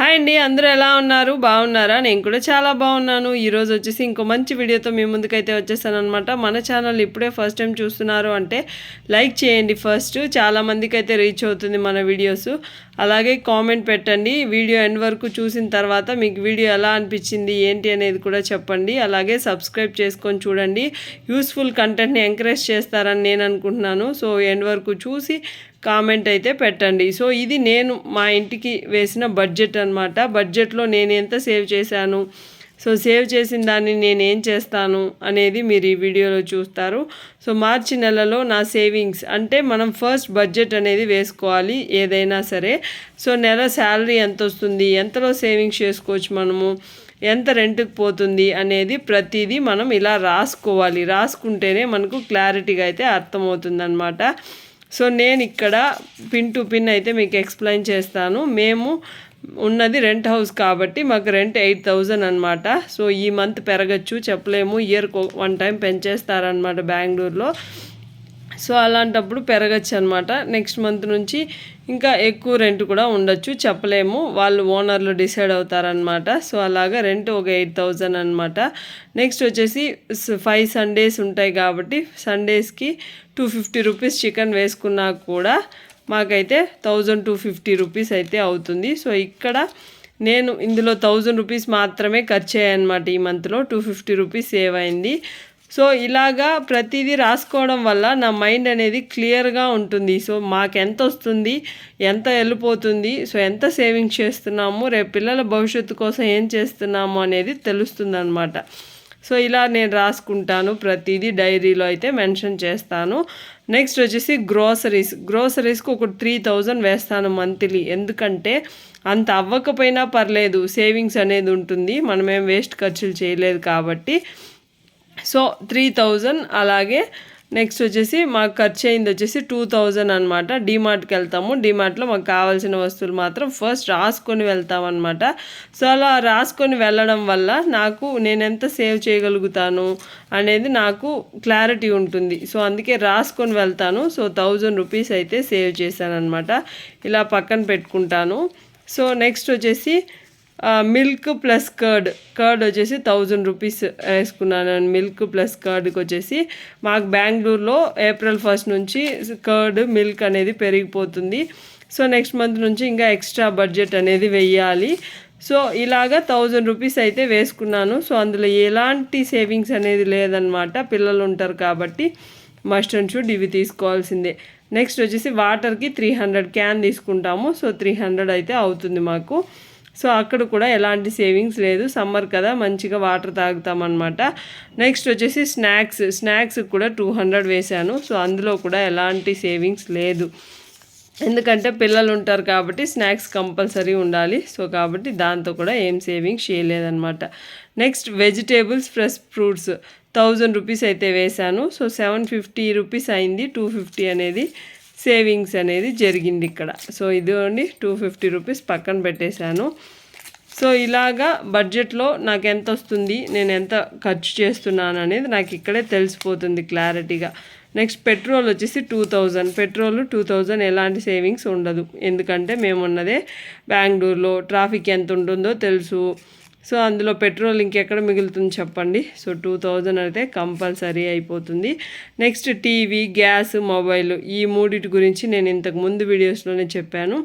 Hi అండి అందరూ ఎలా ఉన్నారు? బాగున్నారా? నేను కూడా చాలా బాగున్నాను. ఈరోజు వచ్చేసి ఇంకో మంచి వీడియోతో మీ ముందుకైతే వచ్చేసాను అనమాట మన ఛానల్ ఇప్పుడే ఫస్ట్ టైం చూస్తున్నారు అంటే లైక్ చేయండి ఫస్ట్ చాలామందికి అయితే రీచ్ అవుతుంది మన వీడియోస్ అలాగే కామెంట్ పెట్టండి. వీడియో ఎండ్ వరకు చూసిన తర్వాత మీకు వీడియో ఎలా అనిపించింది ఏంటి అనేది కూడా చెప్పండి. అలాగే సబ్స్క్రైబ్ చేసుకొని చూడండి. యూస్ఫుల్ కంటెంట్ని ఎంకరేజ్ చేస్తారని నేను అనుకుంటున్నాను. సో ఎండ్ వరకు చూసి కామెంట్ అయితే పెట్టండి. సో ఇది నేను మా ఇంటికి వేసిన బడ్జెట్ అనమాట బడ్జెట్లో నేను ఎంత సేవ్ చేశాను? సో సేవ్ చేసిన దాన్ని నేను ఏం చేస్తాను అనేది మీరు ఈ వీడియోలో చూస్తారు. సో మార్చి నెలలో నా సేవింగ్స్ అంటే మనం ఫస్ట్ బడ్జెట్ అనేది వేసుకోవాలి ఏదైనా సరే. సో నెల శాలరీ ఎంత వస్తుంది ఎంతలో సేవింగ్స్ చేసుకోవచ్చు మనము? ఎంత రెంట్కి పోతుంది అనేది ప్రతిదీ మనం ఇలా రాసుకోవాలి. రాసుకుంటేనే మనకు క్లారిటీగా అయితే అర్థమవుతుందనమాట సో నేను ఇక్కడ పిన్ టు పిన్ అయితే మీకు ఎక్స్ప్లెయిన్ చేస్తాను. మేము ఉన్నది రెంట్ హౌస్ కాబట్టి మాకు రెంట్ ఎయిట్ థౌజండ్ అనమాట సో ఈ మంత్ పెరగచ్చు చెప్పలేము. ఇయర్కి వన్ టైం పెంచేస్తారనమాట బెంగళూరులో. సో అలాంటప్పుడు పెరగచ్చు అనమాట నెక్స్ట్ మంత్ నుంచి ఇంకా ఎక్కువ రెంట్ కూడా ఉండొచ్చు. చెప్పలేము. వాళ్ళు ఓనర్లు డిసైడ్ అవుతారనమాట సో అలాగా రెంట్ ఒక ఎయిట్ థౌజండ్ అనమాట నెక్స్ట్ వచ్చేసి ఫైవ్ సండేస్ ఉంటాయి కాబట్టి సండేస్కి టూ ఫిఫ్టీ రూపీస్ చికెన్ వేసుకున్నా కూడా మాకైతే థౌజండ్ టూ ఫిఫ్టీ రూపీస్ అయితే అవుతుంది. సో ఇక్కడ నేను ఇందులో థౌజండ్ రూపీస్ మాత్రమే ఖర్చు అయ్యాయన్నమాట ఈ మంత్లో టూ ఫిఫ్టీ రూపీస్ సేవ్ అయింది. సో ఇలాగా ప్రతిదీ రాసుకోవడం వల్ల నా మైండ్ అనేది క్లియర్గా ఉంటుంది. సో మాకు ఎంత వస్తుంది ఎంత వెళ్ళిపోతుంది సో ఎంత సేవింగ్స్ చేస్తున్నాము రేపు పిల్లల భవిష్యత్తు కోసం ఏం చేస్తున్నాము అనేది తెలుస్తుందనమాట సో ఇలా నేను రాసుకుంటాను ప్రతిదీ డైరీలో అయితే మెన్షన్ చేస్తాను. నెక్స్ట్ వచ్చేసి గ్రోసరీస్. గ్రోసరీస్కి ఒక త్రీ థౌజండ్ వేస్తాను మంత్లీ. ఎందుకంటే అంత అవ్వకపోయినా పర్లేదు సేవింగ్స్ అనేది ఉంటుంది. మనమేం వేస్ట్ ఖర్చులు చేయలేదు కాబట్టి. సో త్రీ థౌజండ్ అలాగే నెక్స్ట్ వచ్చేసి మాకు ఖర్చు అయింది వచ్చేసి టూ థౌజండ్ అనమాట డీమార్ట్కి వెళ్తాము. డీమార్ట్లో మాకు కావాల్సిన వస్తువులు మాత్రం ఫస్ట్ రాసుకొని వెళ్తాం అనమాట సో అలా రాసుకొని వెళ్ళడం వల్ల నాకు నేను ఎంత సేవ్ చేయగలుగుతాను అనేది నాకు క్లారిటీ ఉంటుంది. సో అందుకే రాసుకొని వెళ్తాను. సో థౌజండ్ రూపీస్ అయితే సేవ్ చేశాను అనమాట ఇలా పక్కన పెట్టుకుంటాను. సో నెక్స్ట్ వచ్చేసి మిల్క్ ప్లస్ కర్డ్ కర్డ్ వచ్చేసి థౌజండ్ రూపీస్ వేసుకున్నాను. మిల్క్ ప్లస్ కర్డ్కి వచ్చేసి మాకు బెంగళూరులో ఏప్రిల్ ఫస్ట్ నుంచి కర్డ్ మిల్క్ అనేది పెరిగిపోతుంది. సో నెక్స్ట్ మంత్ నుంచి ఇంకా ఎక్స్ట్రా బడ్జెట్ అనేది వెయ్యాలి సో ఇలాగా థౌజండ్ రూపీస్ అయితే వేసుకున్నాను. సో అందులో ఎలాంటి సేవింగ్స్ అనేది లేదనమాట పిల్లలు ఉంటారు కాబట్టి మస్ట్ అండ్ షుడ్ ఇవి తీసుకోవాల్సిందే. నెక్స్ట్ వచ్చేసి వాటర్కి త్రీ హండ్రెడ్ క్యాన్ తీసుకుంటాము. సో త్రీ హండ్రెడ్ అయితే అవుతుంది మాకు. సో అక్కడ కూడా ఎలాంటి సేవింగ్స్ లేదు. సమ్మర్ కదా మంచిగా వాటర్ తాగుతామన్నమాట. నెక్స్ట్ వచ్చేసి స్నాక్స్. స్నాక్స్ కూడా టూ హండ్రెడ్ వేశాను. సో అందులో కూడా ఎలాంటి సేవింగ్స్ లేదు. ఎందుకంటే పిల్లలు ఉంటారు కాబట్టి స్నాక్స్ కంపల్సరీ ఉండాలి. సో కాబట్టి దాంతో కూడా ఏం సేవింగ్స్ చేయలేదన్నమాట. Next vegetables fresh fruits. Thousand rupees అయితే వేశాను. సో సెవెన్ ఫిఫ్టీ రూపీస్ అయింది. టూ ఫిఫ్టీ అనేది. సేవింగ్స్ అనేది జరిగింది ఇక్కడ. సో ఇదిగోండి టూ ఫిఫ్టీ రూపీస్ పక్కన పెట్టేశాను. సో ఇలాగా బడ్జెట్లో నాకు ఎంత వస్తుంది నేను ఎంత ఖర్చు చేస్తున్నాను అనేది నాకు ఇక్కడే తెలిసిపోతుంది క్లారిటీగా. నెక్స్ట్ పెట్రోల్ వచ్చేసి two thousand. Petrol two thousand ఎలాంటి సేవింగ్స్ ఉండదు. ఎందుకంటే మేమున్నదే బెంగళూరులో. ట్రాఫిక్ ఎంత ఉంటుందో తెలుసు. సో అందులో పెట్రోల్ ఇంకెక్కడ మిగులుతుంది చెప్పండి. సో టూ థౌజండ్ అయితే కంపల్సరీ అయిపోతుంది. నెక్స్ట్ టీవీ గ్యాస్ మొబైల్ ఈ మూడిటి గురించి నేను ఇంతకు ముందు వీడియోస్లోనే చెప్పాను.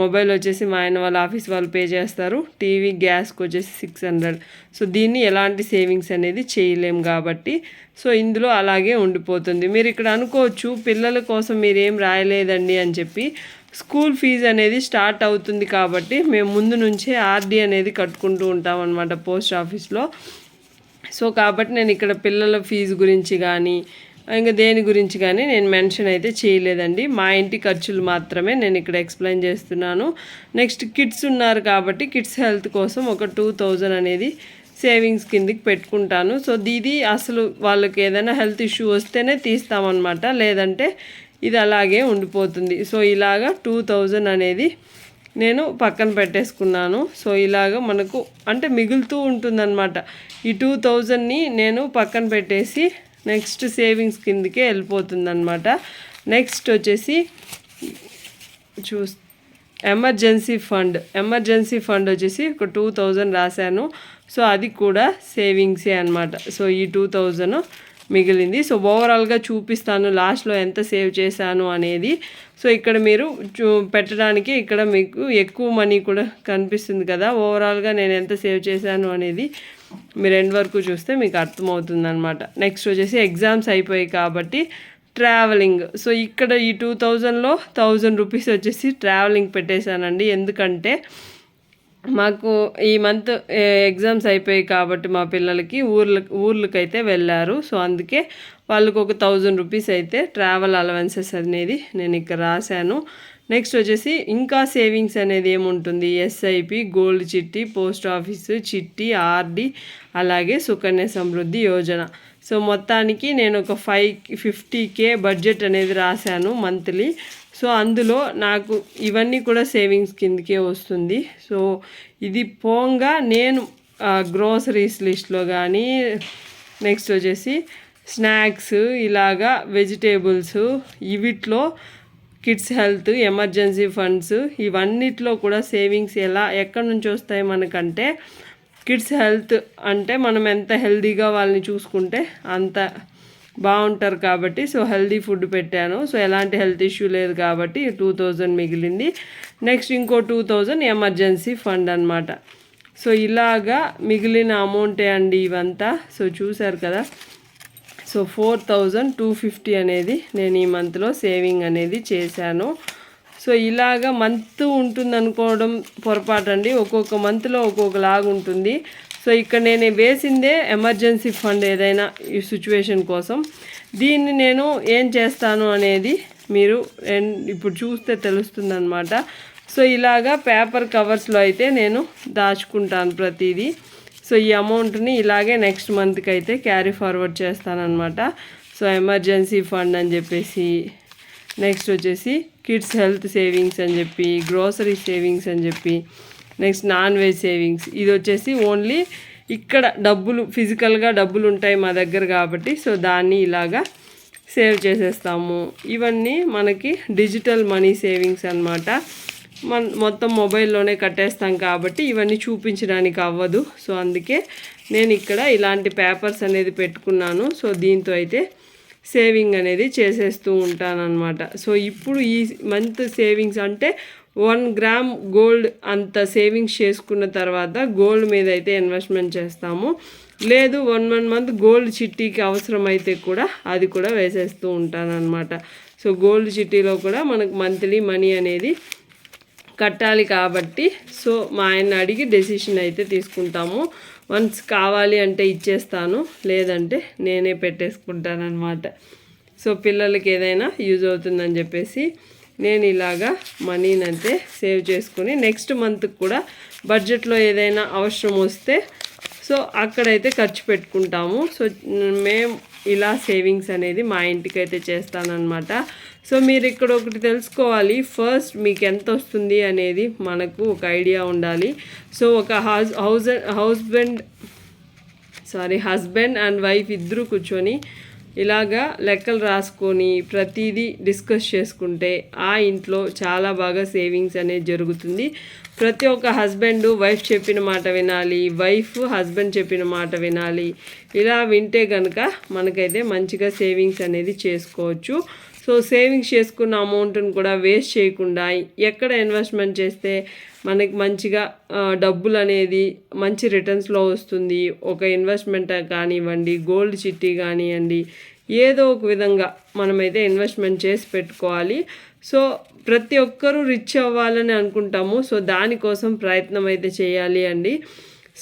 మొబైల్ వచ్చేసి మా ఆయన వాళ్ళ ఆఫీస్ వాళ్ళు పే చేస్తారు. టీవీ గ్యాస్కి వచ్చేసి సిక్స్ హండ్రెడ్. సో దీన్ని ఎలాంటి సేవింగ్స్ అనేది చేయలేం కాబట్టి. సో ఇందులో అలాగే ఉండిపోతుంది. మీరు ఇక్కడ అనుకోవచ్చు పిల్లల కోసం మీరేం రాయలేదండి అని చెప్పి స్కూల్ ఫీజు అనేది స్టార్ట్ అవుతుంది కాబట్టి మేము ముందు నుంచే ఆర్డీ అనేది కట్టుకుంటూ ఉంటాం అనమాట పోస్ట్ ఆఫీస్లో. సో కాబట్టి నేను ఇక్కడ పిల్లల ఫీజు గురించి కానీ ఇంకా దేని గురించి కానీ నేను మెన్షన్ అయితే చేయలేదండి. మా ఇంటి ఖర్చులు మాత్రమే నేను ఇక్కడ ఎక్స్ప్లెయిన్ చేస్తున్నాను. నెక్స్ట్ కిడ్స్ ఉన్నారు కాబట్టి కిడ్స్ హెల్త్ కోసం ఒక టూ థౌజండ్ అనేది సేవింగ్స్ కిందికి పెట్టుకుంటాను. సో దీది అసలు వాళ్ళకి ఏదైనా హెల్త్ ఇష్యూ వస్తేనే తీస్తామన్నమాట. లేదంటే ఇది అలాగే ఉండిపోతుంది. సో ఇలాగా టూ థౌజండ్ అనేది నేను పక్కన పెట్టేసుకున్నాను. సో ఇలాగ మనకు అంటే మిగులుతూ ఉంటుందన్నమాట. ఈ టూ థౌజండ్ని నేను పక్కన పెట్టేసి నెక్స్ట్ సేవింగ్స్ కిందకే వెళ్ళిపోతుందన్నమాట. నెక్స్ట్ వచ్చేసి చూ ఎమర్జెన్సీ ఫండ్. ఎమర్జెన్సీ ఫండ్ వచ్చేసి ఒక టూ థౌజండ్ రాశాను. సో అది కూడా సేవింగ్సే అనమాట సో ఈ టూ థౌజండ్ మిగిలింది. సో ఓవరాల్గా చూపిస్తాను లాస్ట్లో ఎంత సేవ్ చేశాను అనేది. సో ఇక్కడ మీరు చూ పెట్టడానికి ఇక్కడ మీకు ఎక్కువ మనీ కూడా కనిపిస్తుంది కదా. ఓవరాల్గా నేను ఎంత సేవ్ చేశాను అనేది మీరు ఎండ్ వరకు చూస్తే మీకు అర్థమవుతుంది అనమాట నెక్స్ట్ వచ్చేసి ఎగ్జామ్స్ అయిపోయాయి కాబట్టి ట్రావెలింగ్ సో ఇక్కడ ఈ టూ థౌజండ్లో థౌజండ్ రూపీస్ వచ్చేసి ట్రావెలింగ్ పెట్టేశానండి. ఎందుకంటే మాకు ఈ మంత్ ఎగ్జామ్స్ అయిపోయాయి కాబట్టి మా పిల్లలకి ఊర్ల ఊర్లకైతే వెళ్ళారు. సో అందుకే వాళ్ళకు ఒక థౌజండ్ రూపీస్ అయితే ట్రావెల్ అలవెన్సెస్ అనేది నేను ఇక్కడ రాశాను. నెక్స్ట్ వచ్చేసి ఇంకా సేవింగ్స్ అనేది ఏముంటుంది? ఎస్ఐపి గోల్డ్ చిట్టి పోస్ట్ ఆఫీసు చిట్టి ఆర్డి అలాగే సుకన్య సమృద్ధి యోజన. సో మొత్తానికి నేను ఒక ఫైవ్ ఫిఫ్టీ కే బడ్జెట్ అనేది రాశాను మంత్లీ సో అందులో నాకు ఇవన్నీ కూడా సేవింగ్స్ కిందకే వస్తుంది. సో ఇది పోంగా నేను గ్రోసరీస్ లిస్ట్లో కానీ నెక్స్ట్ వచ్చేసి స్నాక్స్ ఇలాగా వెజిటేబుల్స్ ఇవిట్లో కిడ్స్ హెల్త్ ఎమర్జెన్సీ ఫండ్స్ ఇవన్నిట్లో కూడా సేవింగ్స్ ఎలా ఎక్కడి నుంచి వస్తాయి మనకంటే కిడ్స్ హెల్త్ అంటే మనం ఎంత హెల్తీగా వాళ్ళని చూసుకుంటే అంత బాగుంటారు కాబట్టి సో హెల్దీ ఫుడ్ పెట్టాను. సో ఎలాంటి హెల్త్ ఇష్యూ లేదు కాబట్టి టూ థౌజండ్ మిగిలింది. నెక్స్ట్ ఇంకో టూ థౌజండ్ ఎమర్జెన్సీ ఫండ్ అనమాట సో ఇలాగా మిగిలిన అమౌంటే అండి ఇవంతా. సో చూసారు కదా. So four thousand two fifty అనేది నేను ఈ మంత్లో సేవింగ్ అనేది చేశాను. సో ఇలాగా మంత్ ఉంటుంది అనుకోవడం పొరపాటు అండి ఒక్కొక్క మంత్లో ఒక్కొక్కలాగా ఉంటుంది సో ఇక్కడ నేను వేసిందే ఎమర్జెన్సీ ఫండ్ ఏదైనా ఈ సిచ్యువేషన్ కోసం. దీన్ని నేను ఏం చేస్తాను అనేది మీరు ఇప్పుడు చూస్తే తెలుస్తుంది అనమాట సో ఇలాగా పేపర్ కవర్స్లో అయితే నేను దాచుకుంటాను ప్రతిదీ. సో ఈ అమౌంట్ని ఇలాగే నెక్స్ట్ మంత్కి అయితే క్యారీ ఫార్వర్డ్ చేస్తానన్నమాట. సో ఎమర్జెన్సీ ఫండ్ అని చెప్పేసి నెక్స్ట్ వచ్చేసి కిడ్స్ హెల్త్ సేవింగ్స్ అని చెప్పి గ్రోసరీ సేవింగ్స్ అని చెప్పి నెక్స్ట్ నాన్ వెజ్ సేవింగ్స్. ఇది వచ్చేసి ఓన్లీ ఇక్కడ డబ్బులు ఫిజికల్గా డబ్బులు ఉంటాయి మా దగ్గర కాబట్టి సో దాన్ని ఇలాగా సేవ్ చేసేస్తాము. ఇవన్నీ మనకి డిజిటల్ మనీ సేవింగ్స్ అనమాట మన మొత్తం మొబైల్లోనే కట్టేస్తాం కాబట్టి ఇవన్నీ చూపించడానికి అవ్వదు. సో అందుకే నేను ఇక్కడ ఇలాంటి పేపర్స్ అనేది పెట్టుకున్నాను. సో దీంతో అయితే సేవింగ్ అనేది చేసేస్తూ ఉంటానన్నమాట. సో ఇప్పుడు ఈ మంత్ సేవింగ్స్ అంటే వన్ గ్రామ్ గోల్డ్ అంత సేవింగ్స్ చేసుకున్న తర్వాత గోల్డ్ మీద అయితే ఇన్వెస్ట్మెంట్ చేస్తాము. లేదు వన్ వన్ మంత్ గోల్డ్ చిట్టీకి అవసరమైతే కూడా అది కూడా వేసేస్తూ ఉంటానన్నమాట. సో గోల్డ్ చిట్టీలో కూడా మనకు మంత్లీ మనీ అనేది కట్టాలి కాబట్టి సో మా ఆయన అడిగి డెసిషన్ అయితే తీసుకుంటాము. వన్స్ కావాలి అంటే ఇచ్చేస్తాను లేదంటే నేనే పెట్టేసుకుంటానమాట సో పిల్లలకి ఏదైనా యూజ్ అవుతుందని చెప్పేసి నేను ఇలాగా మనీని అంటే సేవ్ చేసుకుని నెక్స్ట్ మంత్కి కూడా బడ్జెట్లో ఏదైనా అవసరం వస్తే సో అక్కడైతే ఖర్చు పెట్టుకుంటాము. సో మేము ఇలా సేవింగ్స్ అనేది మా ఇంటికి అయితే చేస్తానన్నమాట. సో మీరు ఇక్కడ ఒకటి తెలుసుకోవాలి ఫస్ట్ మీకు ఎంత వస్తుంది అనేది మనకు ఒక ఐడియా ఉండాలి. సో ఒక house house husband sorry husband and wife ఇద్దరు కూర్చొని ఇలాగా లెక్కలు రాసుకొని ప్రతిదీ డిస్కస్ చేసుకుంటే ఆ ఇంట్లో చాలా బాగా సేవింగ్స్ అనేది జరుగుతుంది. ప్రతి ఒక్క హస్బెండ్ వైఫ్ చెప్పిన మాట వినాలి వైఫ్ హస్బెండ్ చెప్పిన మాట వినాలి. ఇలా వింటే కనుక మనకైతే మంచిగా సేవింగ్స్ అనేది చేసుకోవచ్చు. సో సేవింగ్స్ చేసుకున్న అమౌంట్ని కూడా వేస్ట్ చేయకుండా ఎక్కడ ఇన్వెస్ట్మెంట్ చేస్తే మనకి మంచిగా డబ్బులు అనేది మంచి రిటర్న్స్లో వస్తుంది. ఒక ఇన్వెస్ట్మెంట్ కానివ్వండి గోల్డ్ చిట్టి కానివ్వండి ఏదో ఒక విధంగా మనమైతే ఇన్వెస్ట్మెంట్ చేసి పెట్టుకోవాలి. సో ప్రతి ఒక్కరూ రిచ్ అవ్వాలని అనుకుంటాము. సో దానికోసం ప్రయత్నం అయితే చేయాలి అండి.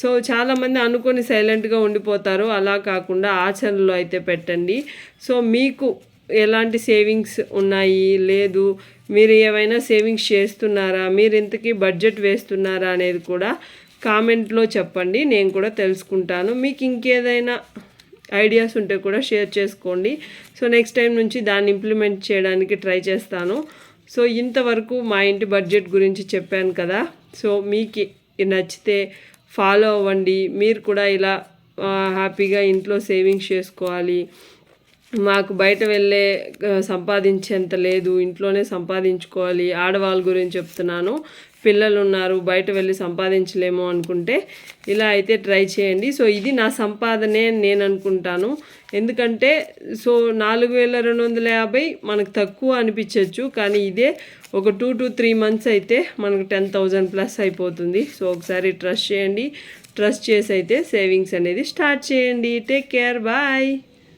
సో చాలామంది అనుకొని సైలెంట్గా ఉండిపోతారు. అలా కాకుండా ఆచరణలో అయితే పెట్టండి. సో మీకు ఎలాంటి సేవింగ్స్ ఉన్నాయి? లేదు. మీరు ఏమైనా సేవింగ్స్ చేస్తున్నారా? మీరు ఇంతకీ బడ్జెట్ వేస్తున్నారా అనేది కూడా కామెంట్లో చెప్పండి. నేను కూడా తెలుసుకుంటాను. మీకు ఇంకేదైనా ఐడియాస్ ఉంటే కూడా షేర్ చేసుకోండి. సో నెక్స్ట్ టైం నుంచి దాన్ని ఇంప్లిమెంట్ చేయడానికి ట్రై చేస్తాను. సో ఇంతవరకు మా ఇంటి బడ్జెట్ గురించి చెప్పాను కదా. సో మీకు నచ్చితే ఫాలో అవ్వండి. మీరు కూడా ఇలా హ్యాపీగా ఇంట్లో సేవింగ్స్ చేసుకోవాలి. మాకు బయట వెళ్ళే సంపాదించేంత లేదు. ఇంట్లోనే సంపాదించుకోవాలి. ఆడవాళ్ళ గురించి చెప్తున్నాను. పిల్లలు ఉన్నారు బయట వెళ్ళి సంపాదించలేము అనుకుంటే ఇలా అయితే ట్రై చేయండి. సో ఇది నా సంపాదనే అని నేను అనుకుంటాను. ఎందుకంటే సో నాలుగు వేల రెండు వందల యాభై మనకు తక్కువ అనిపించవచ్చు కానీ ఇదే ఒక టూ టు త్రీ మంత్స్ అయితే మనకు టెన్ థౌజండ్ ప్లస్ అయిపోతుంది. సో ఒకసారి ట్రస్ట్ చేయండి. ట్రస్ట్ చేసి అయితే సేవింగ్స్ అనేది స్టార్ట్ చేయండి. Take care. బాయ్.